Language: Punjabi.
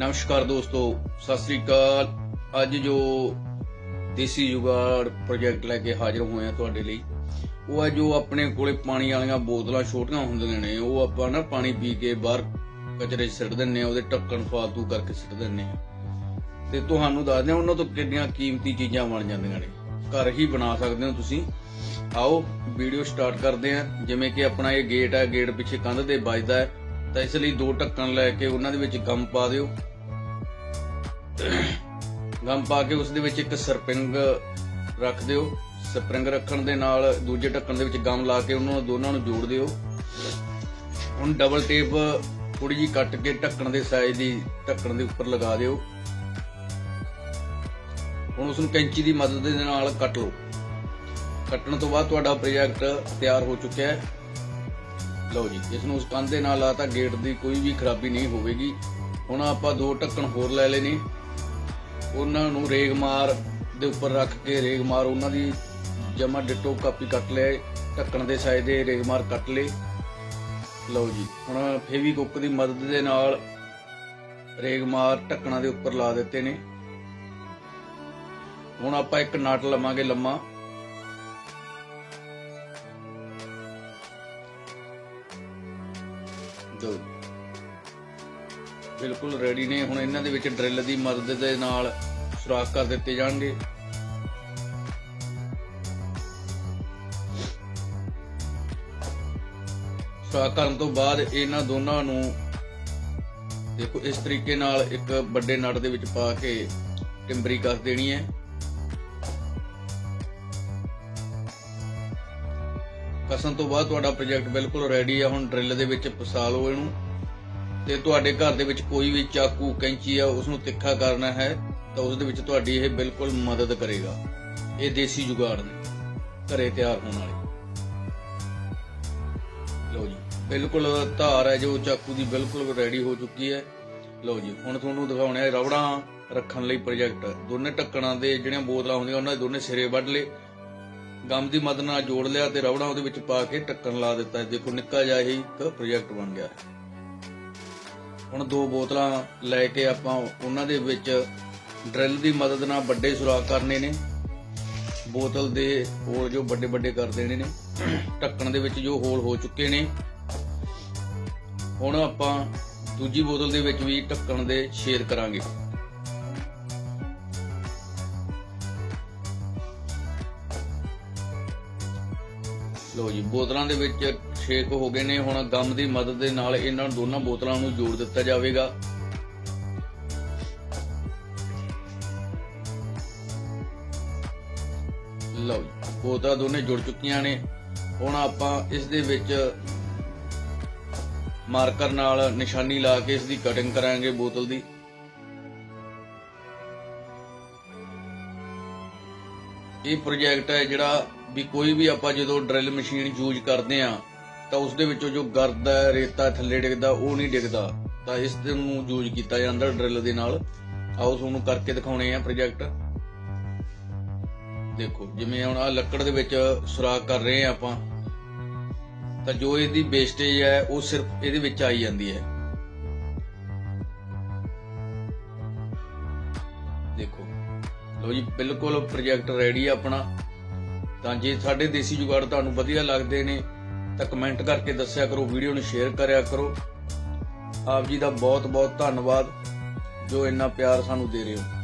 ਨਮਸਕਾਰ ਦੋਸਤੋ, ਸਤਿ ਸ੍ਰੀ ਅਕਾਲ। ਅੱਜ ਜੋ ਦੇਸੀ ਜੁਗਾੜ ਪ੍ਰੋਜੈਕਟ ਲੈ ਕੇ ਹਾਜ਼ਰ ਹੋਏ ਆ ਤੁਹਾਡੇ ਲਈ, ਉਹ ਹੈ ਜੋ ਆਪਣੇ ਕੋਲੇ ਪਾਣੀ ਵਾਲੀਆਂ ਬੋਤਲਾਂ ਛੋਟੀਆਂ ਹੁੰਦੀਆਂ ਨੇ, ਉਹ ਆਪਾਂ ਨਾ ਪਾਣੀ ਪੀ ਕੇ ਬਾਹਰ ਕਚਰੇ ਸਿੱਟ ਦਿੰਨੇ ਆ, ਉਹਦੇ ਢੱਕਣ ਫਾਲਤੂ ਕਰਕੇ ਸਿੱਟ ਦਿੰਨੇ ਆ। ਤੇ ਤੁਹਾਨੂੰ ਦੱਸਦੇ ਆ ਉਹਨਾਂ ਤੋਂ ਕਿੰਨੀਆਂ ਕੀਮਤੀ ਚੀਜ਼ਾਂ ਬਣ ਜਾਂਦੀਆਂ ਨੇ। ਘਰ ਹੀ ਬਣਾ ਸਕਦੇ ਹੋ ਤੁਸੀਂ। ਆਓ, ਵੀਡੀਓ ਸਟਾਰਟ ਕਰਦੇ ਆ। ਜਿਵੇਂ ਕਿ ਆਪਣਾ ਇਹ ਗੇਟ ਹੈ ਗੇਟ ਪਿੱਛੇ ਕੰਧ ਦੇ ਵੱਜਦਾ ਹੈ। ਤਾਂ ਇਸ ਲਈ ਦੋ ਢੱਕਣ ਲੈ ਕੇ ਉਹਨਾਂ ਦੇ ਵਿੱਚ ਗਮ ਪਾ ਦਿਓ। ਗਮ ਪਾ ਕੇ ਉਸ ਦੇ ਵਿੱਚ ਇੱਕ ਸਰਪਿੰਗ ਰੱਖ ਦਿਓ। ਸਪਰਿੰਗ ਰੱਖਣ ਦੇ ਨਾਲ ਦੂਜੇ ਢੱਕਣ ਦੇ ਵਿੱਚ ਗਮ ਲਾ ਕੇ ਉਹਨਾਂ ਦੋਨਾਂ ਨੂੰ ਜੋੜ ਦਿਓ। ਹੁਣ ਡਬਲ ਟੇਪ ਥੋੜੀ ਜੀ ਕੱਟ ਕੇ ਢੱਕਣ ਦੇ ਸਾਈਜ਼ ਦੀ ਢੱਕਣ ਦੇ ਉੱਪਰ ਲਗਾ ਦਿਓ। ਹੁਣ ਉਸ ਨੂੰ ਕੈਂਚੀ ਦੀ ਮਦਦ ਦੇ ਨਾਲ ਕੱਟ ਲਓ। ਕੱਟਣ ਤੋਂ ਬਾਅਦ ਤੁਹਾਡਾ ਪ੍ਰੋਜੈਕਟ ਤਿਆਰ ਹੋ ਚੁੱਕਿਆ ਹੈ। ਲਓ ਜੀ ਇਸ ਨੂੰ ਉਸ ਕੰਧ ਦੇ ਨਾਲ ਲਾਤਾ, ਗੇਟ ਦੀ ਕੋਈ ਵੀ ਖਰਾਬੀ ਨਹੀਂ ਹੋਵੇਗੀ। ਹੁਣ ਆਪਾਂ ਦੋ ਢੱਕਣ ਹੋਰ ਲੈ ਲਏ ਨੇ ਉਹਨਾਂ ਨੂੰ ਰੇਗਮਾਰ ਦੇ ਉੱਪਰ ਰੱਖ ਕੇ ਰੇਗਮਾਰ ਉਹਨਾਂ ਦੀ ਜਮਾ ਡਿਟੋ ਕਾਪੀ ਕੱਟ ਲਏ ਢੱਕਣ ਦੇ ਸਾਈਜ਼ ਦੇ ਰੇਗਮਾਰ ਕੱਟ ਲਏ। ਲਓ ਜੀ, ਹੁਣ ਫੇਵੀ ਕੁੱਕ ਦੀ ਮਦਦ ਦੇ ਨਾਲ ਰੇਗਮਾਰ ਢੱਕਣਾਂ ਦੇ ਉੱਪਰ ਲਾ ਦਿੱਤੇ ਨੇ। ਹੁਣ ਆਪਾਂ ਇੱਕ ਨਟ ਲਵਾਂਗੇ ਲੰਮਾ। ਦੋ। ਬਿਲਕੁਲ ਰੈਡੀ ਨੇ। ਹੁਣ ਇਹਨਾਂ ਦੇ ਵਿੱਚ ਡਰਿਲ ਦੀ ਮਦਦ ਦੇ ਨਾਲ ਸੁਰਾਖ ਕਰ ਦਿੱਤੇ ਜਾਣਗੇ। ਸੁਰਾਖ ਕਰਨ ਤੋਂ ਬਾਅਦ ਇਹਨਾਂ ਦੋਨਾਂ ਨੂੰ ਦੇਖੋ, ਇਸ ਤਰੀਕੇ ਨਾਲ ਇੱਕ ਵੱਡੇ ਨਟ ਦੇ ਵਿੱਚ ਪਾ ਕੇ ਟਿੰਬਰੀ ਕੱਸ ਦੇਣੀ ਹੈ। ਕਸਣ ਤੋਂ ਬਾਅਦ ਤੁਹਾਡਾ ਪ੍ਰੋਜੈਕਟ ਬਿਲਕੁਲ ਰੈਡੀ ਹੈ ਹੁਣ ਡਰਿਲ ਦੇ ਵਿੱਚ ਪਸਾ ਲਓ ਇਹਨੂੰ। ਤੇ ਤੁਹਾਡੇ ਘਰ ਦੇ ਵਿੱਚ ਕੋਈ ਵੀ ਚਾਕੂ, ਕੈਂਚੀ ਆ ਉਸ ਨੂੰ ਤਿੱਖਾ ਕਰਨਾ ਹੈ, ਤਾਂ ਉਸ ਦੇ ਵਿੱਚ ਤੁਹਾਡੀ ਇਹ ਬਿਲਕੁਲ ਮਦਦ ਕਰੇਗਾ। ਇਹ ਦੇਸੀ ਜੁਗਾੜ ਨੇ, ਘਰੇ ਤਿਆਰ ਹੋਣ ਵਾਲੇ। ਲਓ ਜੀ, ਬਿਲਕੁਲ ਧਾਰ ਹੈ ਜੋ ਚਾਕੂ ਦੀ ਬਿਲਕੁਲ ਰੈਡੀ ਹੋ ਚੁੱਕੀ ਹੈ। ਲਓ ਜੀ, ਹੁਣ ਤੁਹਾਨੂੰ ਦਿਖਾਉਣਾ ਹੈ ਰਬੜਾਂ ਰੱਖਣ ਲਈ ਪ੍ਰੋਜੈਕਟ ਦੋਨੇ ਢੱਕਣਾਂ ਦੇ ਜਿਹੜੀਆਂ ਬੋਤਲਾਂ ਹੁੰਦੀਆਂ, ਉਹਨਾਂ ਦੇ ਦੋਨੇ ਸਿਰੇ ਵੱਢ ਲਏ। ਗਮ ਦੀ ਮਦਦ ਨਾਲ ਜੋੜ ਲਿਆ ਤੇ ਰਵੜਾ ਉਹਦੇ ਵਿੱਚ ਪਾ ਕੇ ਢੱਕਣ ਲਾ ਦਿੱਤਾ। ਦੇਖੋ, ਨਿੱਕਾ ਜਿਹਾ ਹੀ ਇੱਕ ਪ੍ਰੋਜੈਕਟ ਬਣ ਗਿਆ। ਹੁਣ ਦੋ ਬੋਤਲਾਂ ਲੈ ਕੇ ਆਪਾਂ ਉਹਨਾਂ ਦੇ ਵਿੱਚ ਡਰਿਲ ਦੀ ਮਦਦ ਨਾਲ ਵੱਡੇ ਸੁਰਾਖ ਕਰਨੇ ਨੇ। ਬੋਤਲ ਦੇ ਹੋਲ ਜੋ ਵੱਡੇ ਵੱਡੇ ਕਰ ਦੇਣੇ ਨੇ। ਢੱਕਣ ਦੇ ਵਿੱਚ ਜੋ ਹੋਲ ਹੋ ਚੁੱਕੇ ਨੇ। ਹੁਣ ਆਪਾਂ ਦੂਜੀ ਬੋਤਲ ਦੇ ਵਿੱਚ ਵੀ ਢੱਕਣ ਦੇ ਛੇਦ ਕਰਾਂਗੇ। ਲੋ ਜੀ, ਬੋਤਲਾਂ ਦੇ ਵਿੱਚ ਛੇਕ ਹੋ ਗਏ ਨੇ। ਹੁਣ ਗਮ ਦੀ ਮਦਦ ਦੇ ਨਾਲ ਇਹਨਾਂ ਦੋਨਾਂ ਬੋਤਲਾਂ ਨੂੰ ਜੋੜ ਦਿੱਤਾ ਜਾਵੇਗਾ। ਲਓ ਜੀ, ਬੋਤਲਾਂ ਦੋਨੇ ਜੁੜ ਚੁੱਕੀਆਂ ਨੇ। ਹੁਣ ਆਪਾਂ ਇਸ ਦੇ ਵਿੱਚ ਮਾਰਕਰ ਨਾਲ ਨਿਸ਼ਾਨੀ ਲਾ ਕੇ ਇਸ ਦੀ ਕਟਿੰਗ ਕਰਾਂਗੇ ਬੋਤਲ ਦੀ। ਇਹ ਪ੍ਰੋਜੈਕਟ ਹੈ ਜਿਹੜਾ ਵੀ ਕੋਈ ਵੀ ਆਪਾਂ ਜਦੋਂ ਡਰਿਲ ਮਸ਼ੀਨ ਯੂਜ਼ ਕਰਦੇ ਆ ਤਾਂ ਉਸ ਦੇ ਵਿੱਚੋਂ ਜੋ ਗਰਦ ਹੈ, ਰੇਤਾ ਥੱਲੇ ਡਿੱਗਦਾ, ਉਹ ਨਹੀਂ ਡਿੱਗਦਾ। ਤਾਂ ਇਸ ਨੂੰ ਯੂਜ਼ ਕੀਤਾ ਜਾਂਦਾ ਡਰਿਲ ਦੇ ਨਾਲ। ਆਓ ਤੁਹਾਨੂੰ ਕਰਕੇ ਦਿਖਾਉਣੇ ਆ ਪ੍ਰੋਜੈਕਟ। ਦੇਖੋ, ਜਿਵੇਂ ਹੁਣ ਆ ਲੱਕੜ ਦੇ ਵਿੱਚ ਸੁਰਾਖ ਕਰ ਰਹੇ ਆ ਆਪਾਂ, ਤਾਂ ਜੋ ਇਹਦੀ ਵੇਸਟੇਜ ਹੈ, ਉਹ ਸਿਰਫ ਇਹਦੇ ਵਿੱਚ ਆਈ ਜਾਂਦੀ ਹੈ। ਦੇਖੋ। ਲੋ ਜੀ, ਬਿਲਕੁਲ ਪ੍ਰੋਜੈਕਟ ਰੈਡੀ ਆ ਆਪਣਾ। ਤਾਂ ਜੇ ਸਾਡੇ ਦੇਸੀ ਜੁਗਾੜ ਤੁਹਾਨੂੰ ਵਧੀਆ ਲੱਗਦੇ ਨੇ, ਤਾਂ ਕਮੈਂਟ ਕਰਕੇ ਦੱਸਿਆ ਕਰੋ ਵੀਡੀਓ ਨੂੰ ਸ਼ੇਅਰ ਕਰਿਆ ਕਰੋ। ਆਪ ਜੀ ਦਾ ਬਹੁਤ ਬਹੁਤ ਧੰਨਵਾਦ, ਜੋ ਇੰਨਾ ਪਿਆਰ ਸਾਨੂੰ ਦੇ ਰਹੇ ਹੋ।